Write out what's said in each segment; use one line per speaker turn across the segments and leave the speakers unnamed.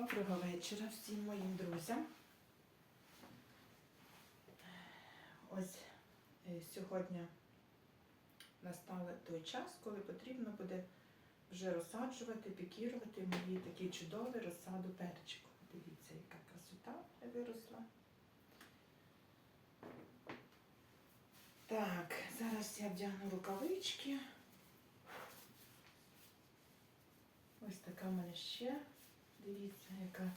Доброго вечора всім моїм друзям. Ось е, сьогодні настав той час, коли потрібно буде вже розсаджувати, пікірувати мої такі чудові розсаду перчику. Дивіться, яка красота виросла. Так, зараз я вдягну рукавички. Ось така в мене ще. Дивіться, яка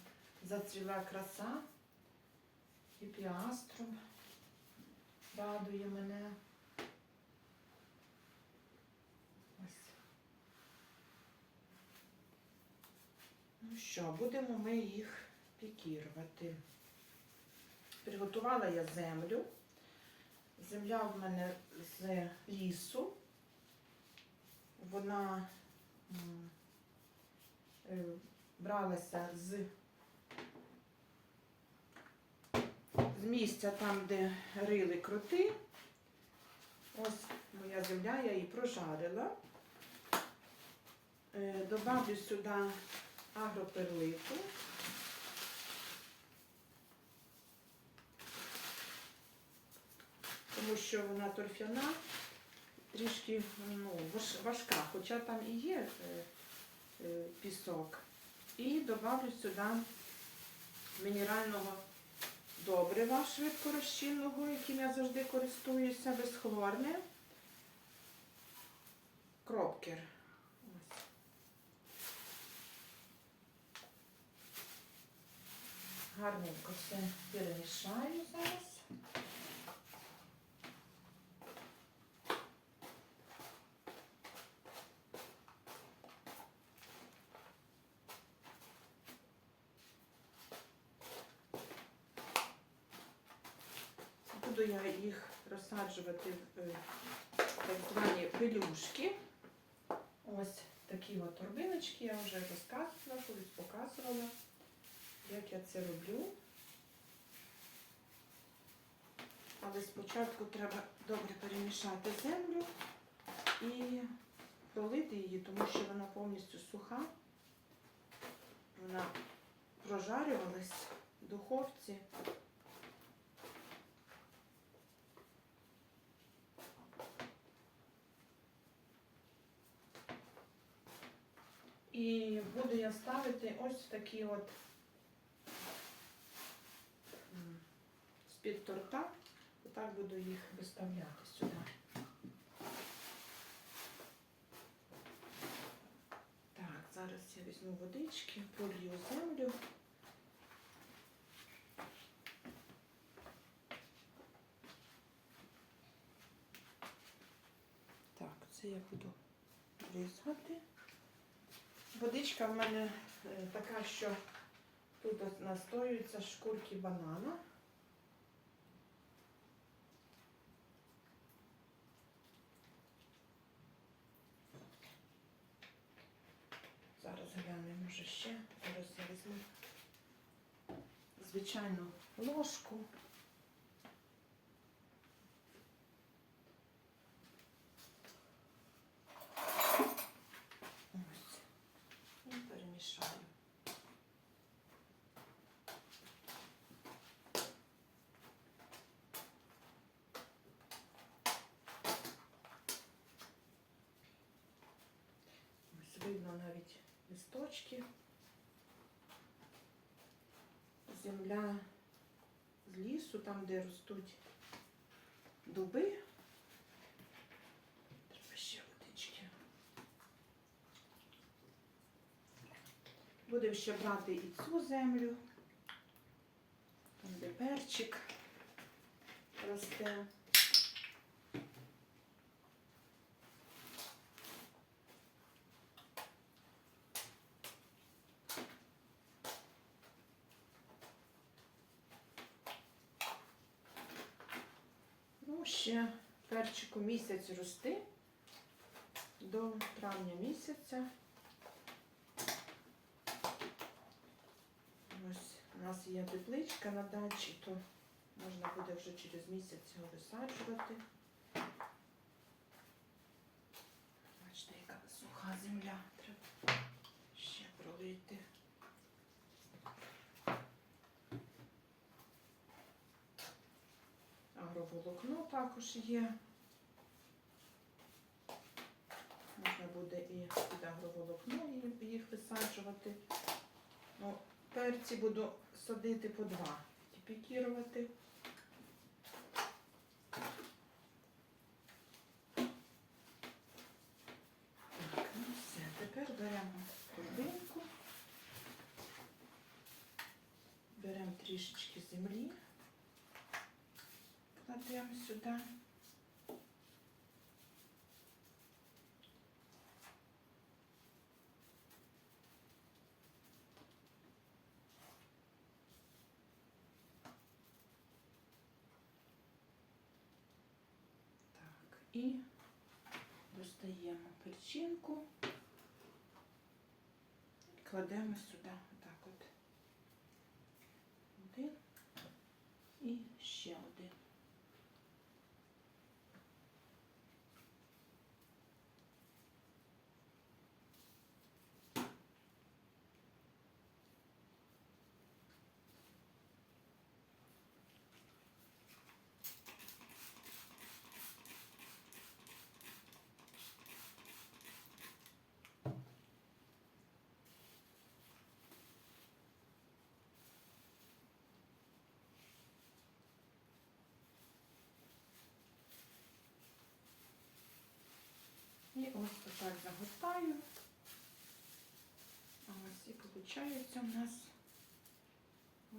зацвіла краса. І піаструм радує мене. Ось. Ну що, будемо ми їх пікірувати. Приготувала я землю. Земля в мене з лісу. Вона е, бралася з, з місця там, де рили кроти. Ось моя земля, я її прожарила. Е, Добавлю сюди агроперлиту. Тому що вона торфяна, трішки ну, важка, хоча там і є е, е, пісок. І добавлю сюди мінерального добрива швидкорозчинного, яким я завжди користуюся, безхлорне. Кропкер. Гарненько все перемішаю зараз. Буду я їх розсаджувати в е, так звані пелюшки. Ось такі от торбиночки, я вже розказувала, колись показувала, як я це роблю. Але спочатку треба добре перемішати землю і пролити її, тому що вона повністю суха. Вона прожарювалась в духовці. І буду я ставити ось такі от з-під торта. Отак буду їх виставляти сюди. Так, зараз я візьму водички, пролью землю. Так, це я буду бризгати. Водичка в мене е, така, що тут настоюються шкурки банана. Зараз глянемо, може ще. Зараз я візьму звичайну ложку. Ось. І перемішаю. Ось видно навіть листочки. Земля з лісу, там, де ростуть дуби. Треба ще водички. Будемо ще брати і цю землю, там де перчик росте. Ну, ще перчику місяць рости до травня місяця. Ось у нас є тепличка на дачі, то можна буде вже через місяць його висаджувати. Бачите, яка суха земля. Треба ще пролити. Агроволокно також є. Можна буде і під агроволокно їх- висаджувати. Ну, перці буду садити по два і пікірувати. Так, ну все, тепер беремо торбинку, беремо трішечки землі, кладемо. Так, і достаємо перчинку, кладемо сюди отак от. Один і ще один. І ось отак загортаю. А ось і виходить у нас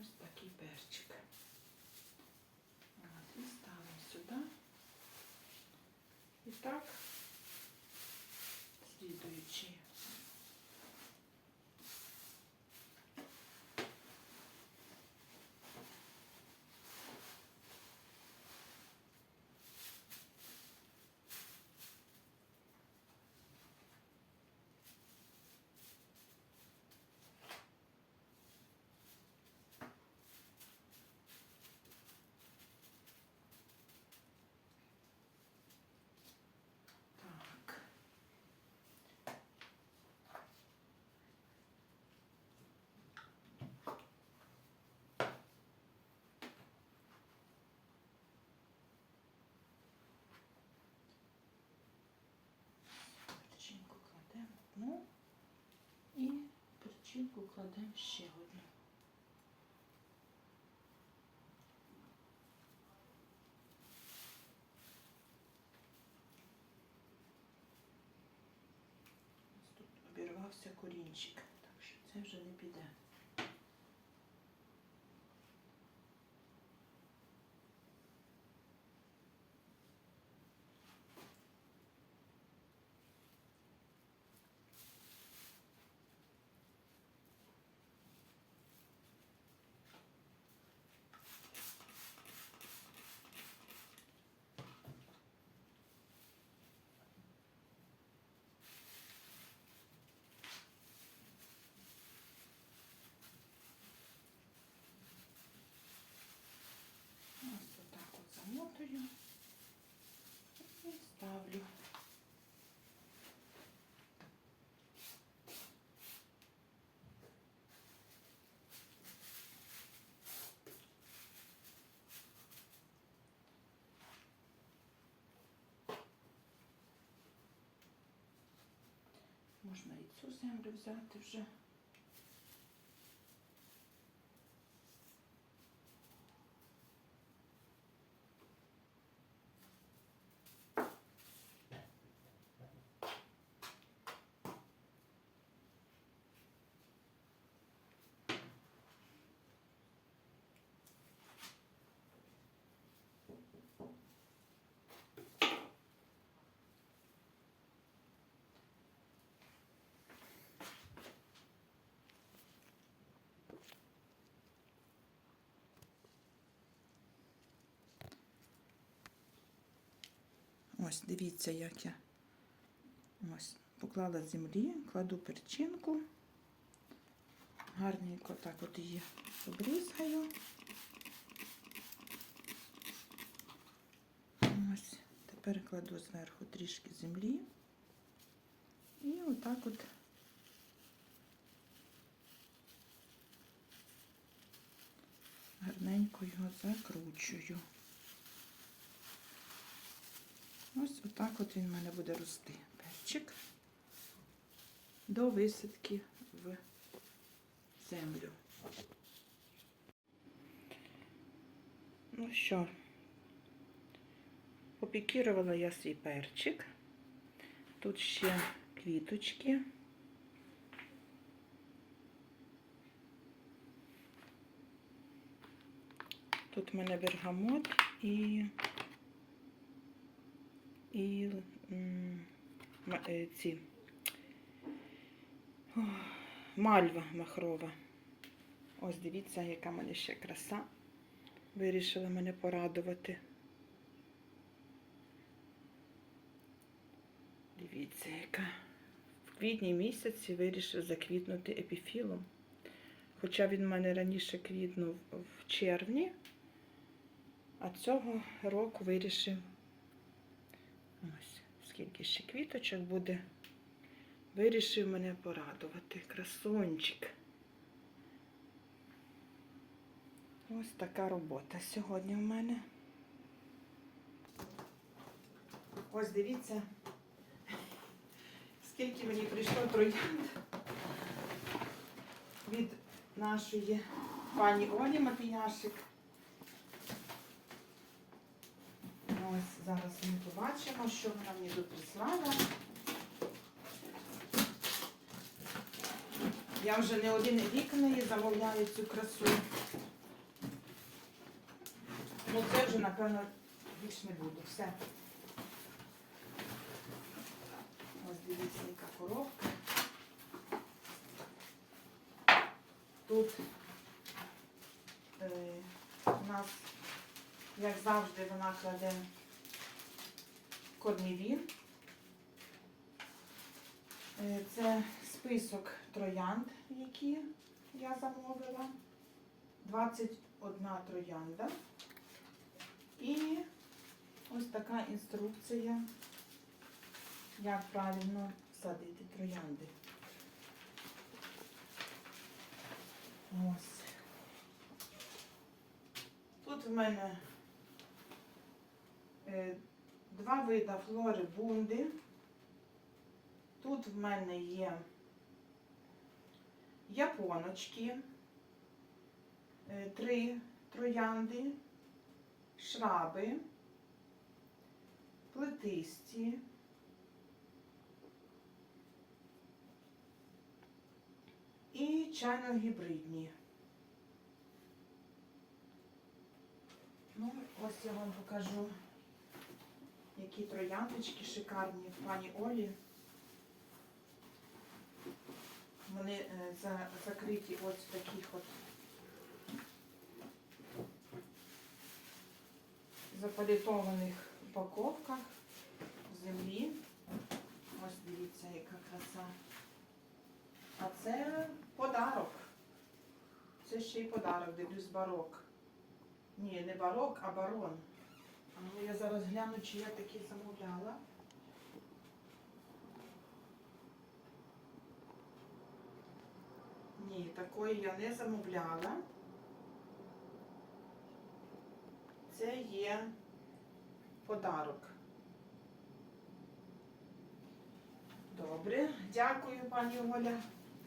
ось такий перчик. От, і ставимо сюди. І так, слідуючи. Так. Перчинку кладемо одну і перчинку кладемо ще одну. Тут обірвався корінчик, так що це вже не піде. Ось отак от замотую і ставлю. Можна і цю землю взяти вже. Ось, дивіться, як я ось поклала землі, кладу перчинку, гарненько так от її обрізаю. Ось, тепер кладу зверху трішки землі і отак от гарненько його закручую. Отак от він в мене буде рости. Перчик до висадки в землю. Ну що, попікірувала я свій перчик. Тут ще квіточки. Тут в мене бергамот і, і е, ці мальва махрова. Ось дивіться, яка в мене ще краса. Вирішила мене порадувати. Дивіться, яка. В квітні місяці вирішив заквітнути епіфілом. Хоча він в мене раніше квітнув в червні, а цього року вирішив ось скільки ще квіточок буде. Вирішив мене порадувати. Красунчик. Ось така робота сьогодні в мене. Ось дивіться, скільки мені прийшло троянд від нашої пані Олі Мапіяшик. Ось зараз ми побачимо, що вона мені тут прислала. Я вже не один рік в замовляю цю красу. Ну це вже, напевно, більш не буду. Все. Ось дивіться, яка коробка. Тут е, у нас, як завжди, вона кладе корніві. Е, Це список троянд, які я замовила. 21 троянда. І ось така інструкція, як правильно садити троянди. Ось. Тут в мене е, два вида флори бунди. Тут в мене є японочки, е, три троянди, шраби, плетисті, і чайно-гібридні. Ну, ось я вам покажу, які трояндочки шикарні в пані Олі. Вони е, за- закриті ось в таких от запалітованих упаковках в землі. Ось дивіться, яка краса. А це подарок. Це ще й подарок, дивлюсь барок. Ні, не барок, а барон. Ну я зараз гляну, чи я такі замовляла. Ні, такої я не замовляла. Це є подарок. Добре, дякую, пані Оля,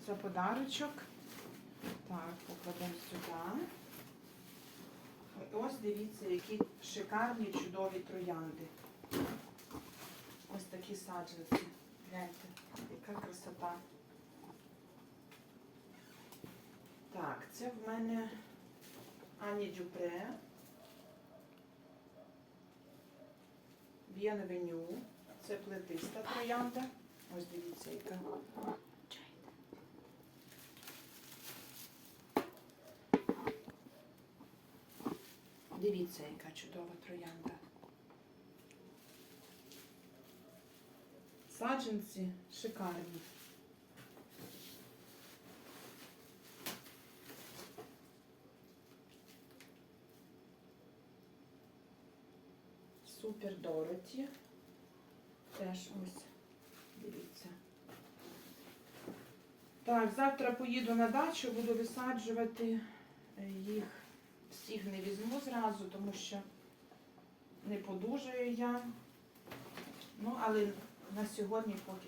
за подарочок. Так, покладемо сюди. Ось дивіться, які шикарні чудові троянди. Ось такі саджанці. Гляньте, яка красота. Так, це в мене Ані Дюпре. Bienvenue. Це плетиста троянда. Ось дивіться, яка. Дивіться, яка чудова троянда. Саджанці шикарні. Супер Дороті. Теж ось, дивіться. Так, завтра поїду на дачу, буду висаджувати е, їх. Всіх не візьму зразу, тому що не подужаю я. Ну, але на сьогодні поки